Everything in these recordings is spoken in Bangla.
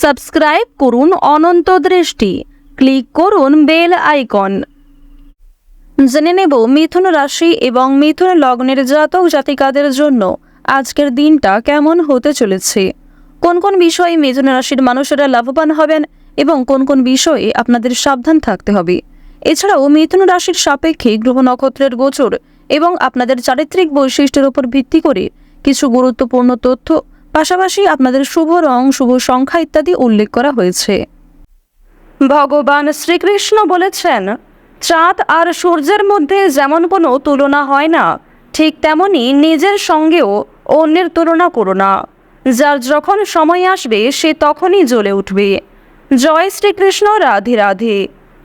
সাবস্ক্রাইব করুন অনন্ত দৃষ্টি। ক্লিক করুন বেল আইকন। জেনে নেব মিথুন রাশি এবং মিথুন লগ্নের জাতক জাতিকাদের জন্য আজকের দিনটা কেমন হতে চলেছে। কোন কোন বিষয়ে মিথুন রাশির মানুষেরা লাভবান হবেন এবং কোন কোন বিষয়ে আপনাদের সাবধান থাকতে হবে। এছাড়াও মিথুন রাশির সাপেক্ষে গ্রহ নক্ষত্রের গোচর এবং আপনাদের চারিত্রিক বৈশিষ্ট্যের উপর ভিত্তি করে কিছু গুরুত্বপূর্ণ তথ্য পাশাপাশি আপনাদের শুভ রং, শুভ সংখ্যা ইত্যাদি উল্লেখ করা হয়েছে। ভগবান শ্রীকৃষ্ণ বলেছেন, চাঁদ আর সূর্যের মধ্যে যেমন কোনো তুলনা হয় না, ঠিক তেমনি নিজের সঙ্গেও অন্যের তুলনা করো না। যার যখন সময় আসবে, সে তখনই জ্বলে উঠবে। জয় শ্রীকৃষ্ণ, রাধে রাধে।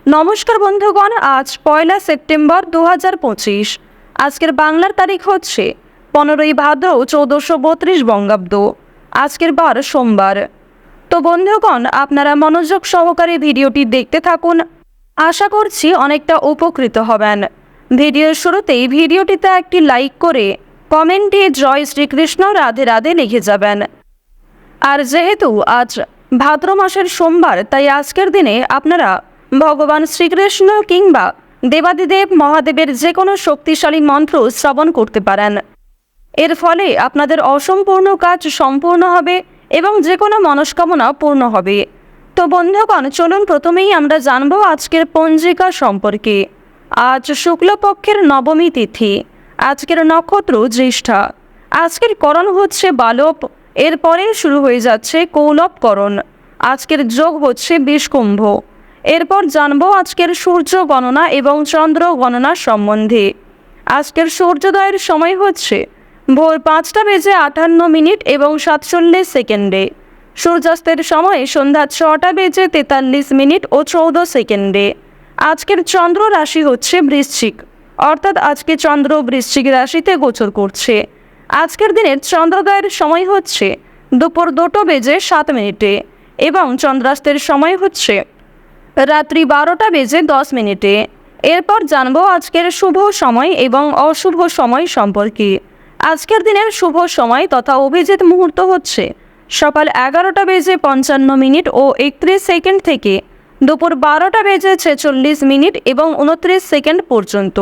নমস্কার বন্ধুগণ, আজ পয়লা সেপ্টেম্বর দু হাজার পঁচিশ। আজকের বাংলার তারিখ হচ্ছে পনেরোই ভাদ্র চৌদ্দশো বত্রিশ বঙ্গাব্দ। আজকের বার সোমবার। তো বন্ধুগণ, আপনারা মনোযোগ সহকারে ভিডিওটি দেখতে থাকুন। আশা করছি অনেকটা উপকৃত হবেন। ভিডিওর শুরুতেই ভিডিওটিতে একটি লাইক করে কমেন্টে জয় শ্রীকৃষ্ণ, রাধে রাধে লিখে যাবেন। আর যেহেতু আজ ভাদ্র মাসের সোমবার, তাই আজকের দিনে আপনারা ভগবান শ্রীকৃষ্ণ কিংবা দেবাদিদেব মহাদেবের যে কোনো শক্তিশালী মন্ত্র শ্রবণ করতে পারেন। এর ফলে আপনাদের অসম্পূর্ণ কাজ সম্পূর্ণ হবে এবং যে কোনো মনস্কামনা পূর্ণ হবে। তো বন্ধুগণ, চলুন প্রথমেই আমরা জানব আজকের পঞ্জিকা সম্পর্কে। আজ শুক্লপক্ষের নবমী তিথি, আজকের নক্ষত্র জ্যেষ্ঠা। আজকের করণ হচ্ছে বালব, এরপরে শুরু হয়ে যাচ্ছে কৌলবকরণ। আজকের যোগ হচ্ছে বিষকুম্ভ। এরপর জানব আজকের সূর্য গণনা এবং চন্দ্র গণনা সম্বন্ধে। আজকের সূর্যোদয়ের সময় হচ্ছে ভোর পাঁচটা বেজে আটান্ন মিনিট এবং সাতচল্লিশ সেকেন্ডে। সূর্যাস্তের সময় সন্ধ্যা ছটা বেজে তেতাল্লিশ মিনিট ও চৌদ্দ সেকেন্ডে। আজকের চন্দ্র রাশি হচ্ছে বৃশ্চিক, অর্থাৎ আজকে চন্দ্র বৃশ্চিক রাশিতে গোচর করছে। আজকের দিনের চন্দ্রোদয়ের সময় হচ্ছে দুপুর দুটো বেজে সাত মিনিটে এবং চন্দ্রাস্তের সময় হচ্ছে রাত্রি বারোটা বেজে দশ মিনিটে। এরপর জানব আজকের শুভ সময় এবং অশুভ সময় সম্পর্কে। আজকের দিনের শুভ সময় তথা অভিজিৎ মুহূর্ত হচ্ছে। সকাল এগারোটা বেজে পঞ্চান্ন মিনিট ও একত্রিশ সেকেন্ড থেকে দুপুর বারোটা বেজে ছেচল্লিশ মিনিট এবং উনত্রিশ সেকেন্ড পর্যন্ত।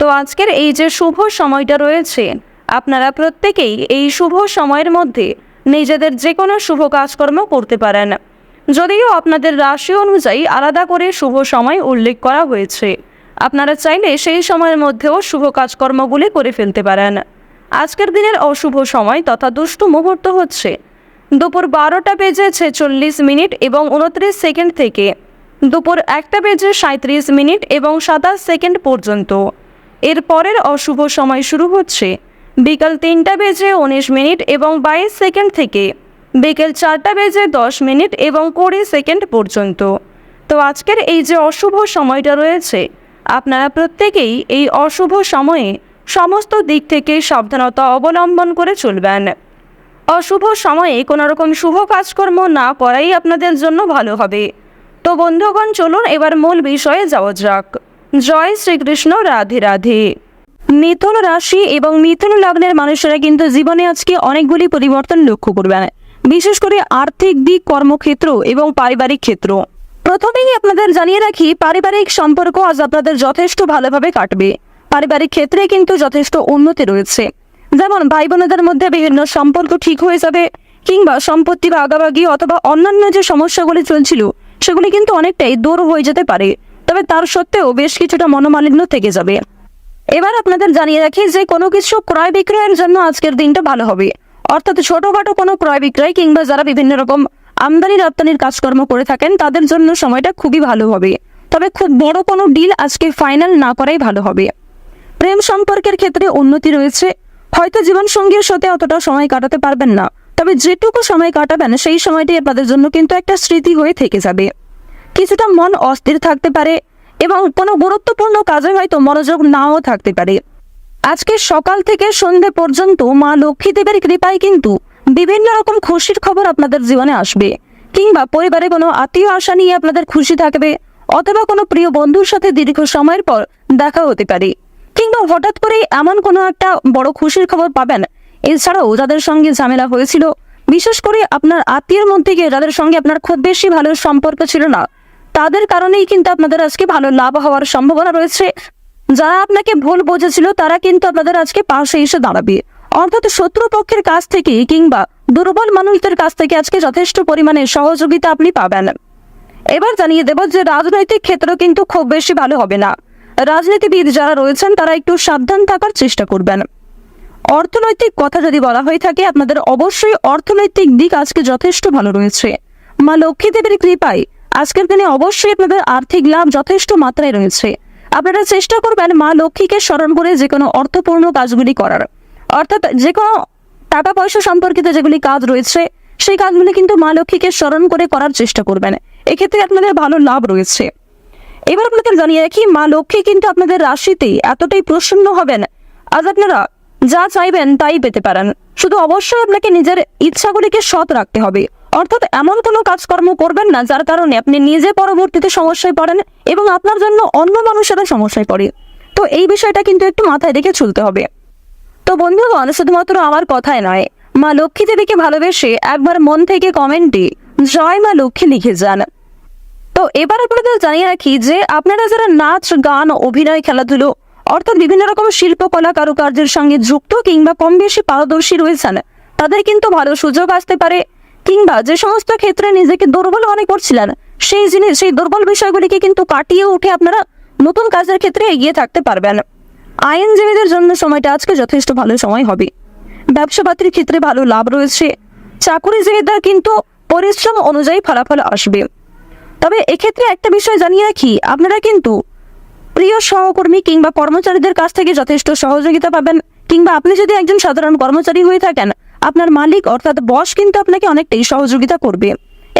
তো আজকের এই যে শুভ সময়টা রয়েছে, আপনারা প্রত্যেকেই এই শুভ সময়ের মধ্যে নিজেদের যে কোনো শুভ কাজকর্ম করতে পারেন। যদিও আপনাদের রাশি অনুযায়ী আলাদা করে শুভ সময় উল্লেখ করা হয়েছে। আপনারা চাইলে সেই সময়ের মধ্যেও শুভ কাজকর্মগুলি করে ফেলতে পারেন। আজকের দিনের অশুভ সময় তথা দুষ্টু মুহূর্ত হচ্ছে। দুপুর বারোটা বেজে ছেচল্লিশ মিনিট এবং উনত্রিশ সেকেন্ড থেকে দুপুর একটা বেজে সাঁত্রিশ মিনিট এবং সাতাশ সেকেন্ড পর্যন্ত। এর পরের অশুভ সময় শুরু হচ্ছে বিকাল তিনটা বেজে উনিশ মিনিট এবং বাইশ সেকেন্ড থেকে বিকেল চারটা বেজে দশ মিনিট এবং কুড়ি সেকেন্ড পর্যন্ত। তো আজকের এই যে অশুভ সময়টা রয়েছে, আপনারা প্রত্যেকেই এই অশুভ সময়ে সমস্ত দিক থেকে সাবধানতা অবলম্বন করে চলবেন। অশুভ সময়ে কোনো রকম শুভ কাজকর্ম না করাই আপনাদের জন্য ভালো হবে। তো বন্ধুগণ, চলুন এবার মূল বিষয়ে যাওয়া যাক। জয় শ্রীকৃষ্ণ, রাধে রাধে। মিথুন রাশি এবং মিথুন লগ্নের মানুষেরা কিন্তু জীবনে আজকে অনেকগুলি পরিবর্তন লক্ষ্য করবেন। বিশেষ করে আর্থিক দিক, কর্মক্ষেত্র এবং পারিবারিক ক্ষেত্র। প্রথমেই আপনাদের জানিয়ে রাখি, পারিবারিক সম্পর্ক আজ আপনাদের যথেষ্ট ভালোভাবে কাটবে। পারিবারিক ক্ষেত্রে কিন্তু যথেষ্ট উন্নতি রয়েছে। যেমন ভাই বোনেদের মধ্যে বিভিন্ন সম্পর্ক ঠিক হয়ে যাবে কিংবা সম্পত্তি ভাগাভাগি অথবা অন্যান্য যে সমস্যাগুলি চলছিল, সেগুলি কিন্তু অনেকটাই দূর হয়ে যেতে পারে। তবে তার সত্ত্বেও বেশ কিছুটা মনোমালিন্য থেকে যাবে। এবার আপনাদের জানিয়ে রাখি যে কোনো কিছু ক্রয় বিক্রয়ের জন্য আজকের দিনটা ভালো হবে। অর্থাৎ ছোটখাটো কোনো ক্রয় বিক্রয় কিংবা যারা বিভিন্ন রকম আমদানি রপ্তানির কাজকর্ম করে থাকেন, তাদের জন্য সময়টা খুবই ভালো হবে। তবে খুব বড় কোনো ডিল আজকে ফাইনাল না করাই ভালো হবে। প্রেম সম্পর্কের ক্ষেত্রে উন্নতি রয়েছে। হয়তো জীবনসঙ্গীর সাথে অতটা সময় কাটাতে পারবেন না। তবে যেটুকু সময় কাটাবেন, সেই সময়টি আপনাদের জন্য কিন্তু একটা স্মৃতি হয়ে থেকে যাবে। কিছুটা মন অস্থির থাকতে পারে এবং কোনো গুরুত্বপূর্ণ কাজে হয়তো মনোযোগ নাও থাকতে পারে। আজকে সকাল থেকে সন্ধে পর্যন্ত মা লক্ষ্মী দেবের কৃপায় কিন্তু বিভিন্ন রকম খুশির খবর আপনাদের জীবনে আসবে। কিংবা পরিবারে কোনো আত্মীয় আশা নিয়ে আপনাদের খুশি থাকবে, অথবা কোনো প্রিয় বন্ধুর সাথে দীর্ঘ সময়ের পর দেখা হতে পারে। কিংবা হঠাৎ করে এমন কোনো একটা বড় খুশির খবর পাবেন। এছাড়াও যাদের সঙ্গে ঝামেলা হয়েছিল, বিশেষ করে আপনার আত্মীয়ের মধ্যে গিয়ে যাদের সঙ্গে আপনার খুব বেশি ভালো সম্পর্ক ছিল না, তাদের কারণেই কিন্তু আপনাদের আজকে ভালো লাভ হওয়ার সম্ভাবনা রয়েছে। যারা আপনাকে ভুল বুঝেছিল, তারা কিন্তু আপনাদের আজকে পাশে এসে দাঁড়াবে। অর্থাৎ শত্রুপক্ষের কাছ থেকে কিংবা দুর্বল মানুষদের কাছ থেকে আজকে যথেষ্ট পরিমাণে সহযোগিতা আপনি পাবেন। এবার জানিয়ে দেব যে রাজনৈতিক ক্ষেত্র কিন্তু খুব বেশি ভালো হবে না। রাজনীতিবিদ যারা রয়েছেন, তারা একটু সাবধান থাকার চেষ্টা করবেন। অর্থনৈতিক কথা যদি বলা হয়ে থাকে, আপনাদের অবশ্যই অর্থনৈতিক দিক আজকে যথেষ্ট ভালো রয়েছে। মা লক্ষ্মী দেবীর কৃপায় আজকের দিনে অবশ্যই আপনাদের আর্থিক লাভ যথেষ্ট মাত্রায় রয়েছে। আপনারা চেষ্টা করবেন মা লক্ষ্মীকে স্মরণ করে যে কোনো অর্থপূর্ণ কাজগুলি করার। অর্থাৎ যে কোনো টাকা পয়সা সম্পর্কিত যেগুলি কাজ রয়েছে, সেই কাজগুলি কিন্তু মা লক্ষ্মীকে স্মরণ করে করার চেষ্টা করবেন। এক্ষেত্রে আপনাদের ভালো লাভ রয়েছে। এবার আপনাদের জানিয়ে রাখি, মা লক্ষ্মী কিন্তু আপনাদের রাশিতে এতটাই প্রসন্ন হবেন। আজ আপনারা যা চাইবেন তাই পেতে পারেন। শুধু অবশ্যই আপনাকে নিজের ইচ্ছাগুলিকে সৎ রাখতে হবে। অর্থাৎ এমন কোনো কাজকর্ম করবেন না যার কারণে আপনি নিজে পরবর্তীতে সমস্যায় পড়েন এবং আপনার জন্য অন্য মানুষেরা সমস্যায় পড়ে। তো এই বিষয়টা কিন্তু একটু মাথায় রেখে চলতে হবে। তো বন্ধুগণ, শুধুমাত্র আমার কথায় নয়, মা লক্ষ্মী দেবীকে ভালোবেসে একবার মন থেকে কমেন্টে জয় মা লক্ষ্মী লিখে যান। তো এবার আপনাদের জানিয়ে রাখি যে আপনারা যারা নাচ, গান, অভিনয়, খেলাধুলো অর্থাৎ বিভিন্ন রকম শিল্পকলা কারুকার্যের সঙ্গে যুক্ত কিংবা কম বেশি পারদর্শী রয়েছেন, তাদের কিন্তু ভালো সুযোগ আসতে পারে। কিংবা যে সমস্ত ক্ষেত্রে নিজেকে দুর্বল মনে করছিলেন, সেই জিনিস, সেই দুর্বল বিষয়গুলিকে কিন্তু কাটিয়ে উঠে আপনারা নতুন কাজের ক্ষেত্রে এগিয়ে থাকতে পারবেন। আইনজীবীদের জন্য সময়টা আজকে যথেষ্ট ভালো সময় হবে। ব্যবসাপাতির ক্ষেত্রে ভালো লাভ রয়েছে। চাকুরিজীবীদের কিন্তু পরিশ্রম অনুযায়ী ফলাফল আসবে। তবে এক্ষেত্রে একটা বিষয় জানিয়ে রাখি, আপনারা কিন্তু প্রিয় সহকর্মী কিংবা কর্মচারীদের কাছ থেকে যথেষ্ট সহযোগিতা পাবেন। কিংবা আপনি যদি একজন সাধারণ কর্মচারী হয়ে থাকেন, আপনার মালিক অর্থাৎ বস কিন্তু আপনাকে অনেকটাই সহযোগিতা করবে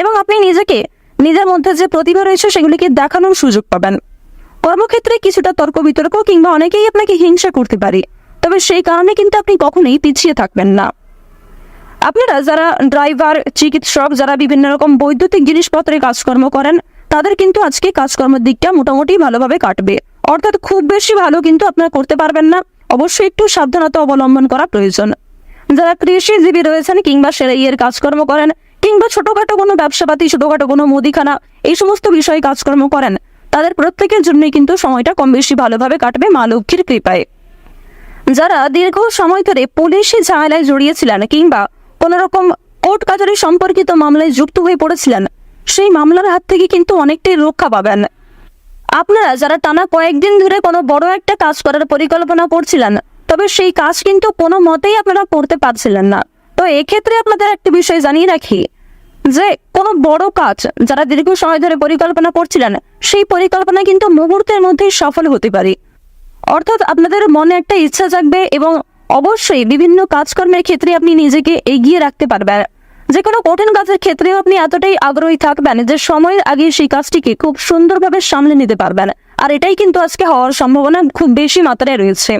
এবং আপনি নিজেকে, নিজের মধ্যে যে প্রতিভা রয়েছে সেগুলিকে দেখানোর সুযোগ পাবেন। কর্মক্ষেত্রে কিছুটা তর্ক বিতর্ক কিংবা অনেকেই আপনাকে হিংসা করতে পারে, তবে সেই কারণে কিন্তু আপনি কখনোই পিছিয়ে থাকবেন না। আপনারা যারা ড্রাইভার, চিকিৎসক, যারা বিভিন্ন রকম বৈদ্যুতিক জিনিসপত্রে কাজকর্ম করেন, তাদের কিন্তু আজকে কাজকর্মের দিকটা মোটামুটি ভালোভাবে কাটবে। অর্থাৎ খুব বেশি ভালো কিন্তু আপনারা করতে পারবেন না। অবশ্যই একটু সাবধানতা অবলম্বন করা প্রয়োজন। যারা কৃষিজীবী রয়েছেন কিংবা সেরাইয়ের কাজকর্ম করেন, কিংবা ছোটখাটো কোনো ব্যবসাপাতি, ছোটখাটো কোনো মুদিখানা, এই সমস্ত বিষয়ে কাজকর্ম করেন, তাদের প্রত্যেকের জন্যই কিন্তু সময়টা কম বেশি ভালোভাবে কাটবে মা লক্ষ্মীর কৃপায়। যারা দীর্ঘ সময় ধরে পুলিশি ঝামেলায় জড়িয়েছিলেন কিংবা কোনো রকম কোর্ট কাচারি সম্পর্কিত মামলায় যুক্ত হয়ে পড়েছিলেন, সেই মামলার হাত থেকে কিন্তু অনেকটাই রক্ষা পাবেন। আপনারা যারা টানা কয়েকদিন ধরে কোনো বড় একটা কাজ করার পরিকল্পনা করছিলেন, তবে সেই কাজ কিন্তু কোনো মতেই আপনারা করতে পারছিলেন না। তো এক্ষেত্রে আপনাদের একটা বিষয় জানিয়ে রাখি, যে কোনো বড় কাজ যারা দীর্ঘ সময় ধরে পরিকল্পনা করছিলেন, সেই পরিকল্পনা কিন্তু মুহূর্তের মধ্যেই সফল হতে পারে। অর্থাৎ আপনাদের মনে একটা ইচ্ছা জাগবে এবং অবশ্যই বিভিন্ন কাজকর্মের ক্ষেত্রে আপনি নিজেকে এগিয়ে রাখতে পারবেন। যে কোনো কঠিন কাজের ক্ষেত্রেও আপনি এতটাই আগ্রহী থাকবেন যে সময়ের আগে সেই কাজটিকে খুব সুন্দরভাবে সামলে নিতে পারবেন। আর এটাই কিন্তু আজকে হওয়ার সম্ভাবনা খুব বেশি মাত্রায় রয়েছে।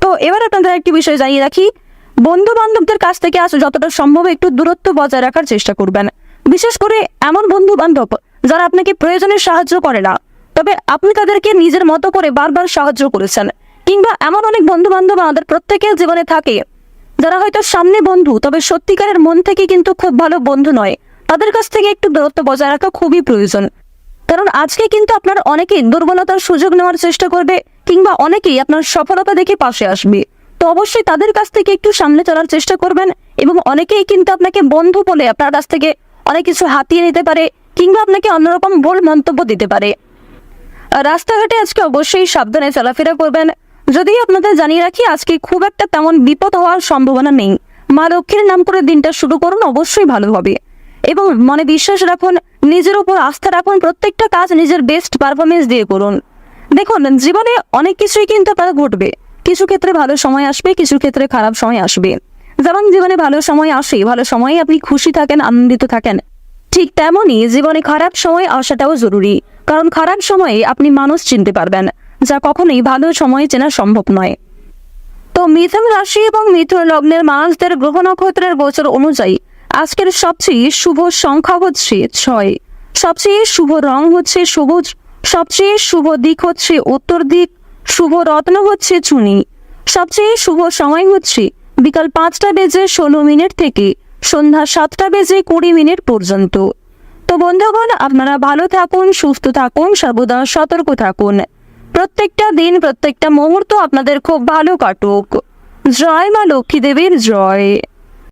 তো এবার আপনাদের একটি বিষয় জানিয়ে রাখি। বন্ধু বান্ধবদের কাছ থেকে আজ যতটা সম্ভব একটু দূরত্ব বজায় রাখার চেষ্টা করবেন। বিশেষ করে এমন বন্ধু বান্ধব যারা আপনাকে প্রয়োজনে সাহায্য করে না। তবে আপনি তাদেরকে নিজের মতো করে বারবার সাহায্য করেছেন। কিংবা এমন অনেক বন্ধু বান্ধব আমাদের প্রত্যেকের জীবনে থাকে, যারা হয়তো সামনে বন্ধু, তবে সত্যিকারের মন থেকে কিন্তু খুব ভালো বন্ধু নয়। তাদের কাছ থেকে একটু দূরত্ব বজায় রাখা খুবই প্রয়োজন। কারণ আজকে কিন্তু আপনার অনেকেই দুর্বলতার সুযোগ নেওয়ার চেষ্টা করবে, কিংবা অনেকেই আপনার সফলতা দেখে পাশে আসবে। তো অবশ্যই তাদের কাছ থেকে একটু সামনে চলার চেষ্টা করবেন এবং অনেকেই কিন্তু আপনাকে বন্ধু বলে আপনার কাছ থেকে অনেক কিছু হাতিয়ে নিতে পারে, কিংবা আপনাকে অন্যরকম ভুল মন্তব্য দিতে পারে। রাস্তাঘাটে আজকে অবশ্যই সাবধানে চলাফেরা করবেন যদিও আপনাদের জানিয়ে রাখি, আজকে খুব একটা তেমন বিপদ হওয়ার সম্ভাবনা নেই। মা লক্ষ্মীর নাম করে দিনটা শুরু করুন, অবশ্যই ভালো হবে। এবং মনে বিশ্বাস রাখুন, নিজের উপর আস্থা রাখুন, প্রত্যেকটা কাজ নিজের বেস্ট পারফরমেন্স দিয়ে করুন। দেখুন, জীবনে অনেক কিছুই কিন্তু আপনার ঘটবে। কিছু ক্ষেত্রে ভালো সময় আসবে, কিছু ক্ষেত্রে খারাপ সময় আসবে। যেমন জীবনে ভালো সময় আসে, ভালো সময়ে আপনি খুশি থাকেন, আনন্দিত থাকেন। ঠিক তেমনই জীবনে খারাপ সময় আসাটাও জরুরি। কারণ খারাপ সময়ে আপনি মানুষ চিনতে পারবেন। যা কখনোই ভালো সময়ে চেনা সম্ভব নয়। তো মিথুন রাশি এবং মিথুন লগ্নের মানুষদের গ্রহ নক্ষত্রের গোচর অনুযায়ী আজকের সবচেয়ে শুভ সংখ্যা হচ্ছে ছয়। সবচেয়ে শুভ রং হচ্ছে সবুজ, সবচেয়ে শুভ দিক হচ্ছে উত্তর দিক, শুভ রত্ন হচ্ছে চুনি। সবচেয়ে শুভ সময় হচ্ছে বিকাল পাঁচটা বেজে ষোলো মিনিট থেকে সন্ধ্যা সাতটা বেজে কুড়ি মিনিট পর্যন্ত। তো বন্ধুগণ, আপনারা ভালো থাকুন, সুস্থ থাকুন, সর্বদা সতর্ক থাকুন। প্রত্যেকটা দিন প্রত্যেকটা মুহূর্ত আপনাদের খুব ভালো কাটুক। জয় মা লক্ষ্মী দেবীর জয়।